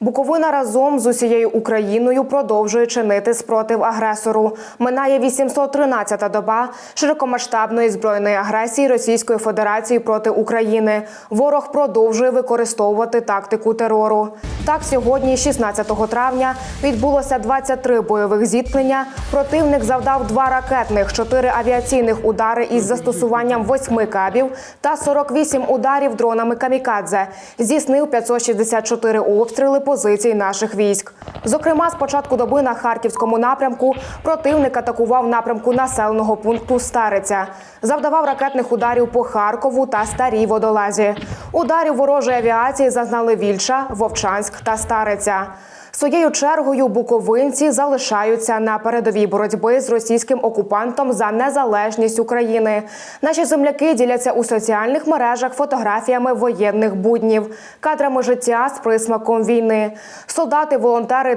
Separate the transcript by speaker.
Speaker 1: Буковина разом з усією Україною продовжує чинити спротив агресору. Минає 813-та доба широкомасштабної збройної агресії Російської Федерації проти України. Ворог продовжує використовувати тактику терору. Так, сьогодні, 16 травня, відбулося 23 бойових зіткнення. Противник завдав два ракетних, чотири авіаційних удари із застосуванням восьми кабів та 48 ударів дронами камікадзе. Здійснив 564 обстріли позицій наших військ. Зокрема, з початку доби на харківському напрямку противник атакував напрямку населеного пункту Стариця, завдавав ракетних ударів по Харкову та Старій Водолазі. Ударів ворожої авіації зазнали Вільча, Вовчанськ та Стариця. Своєю чергою буковинці залишаються на передовій боротьби з російським окупантом за незалежність України. Наші земляки діляться у соціальних мережах фотографіями воєнних буднів, кадрами життя з присмаком війни. Солдати, волонтери,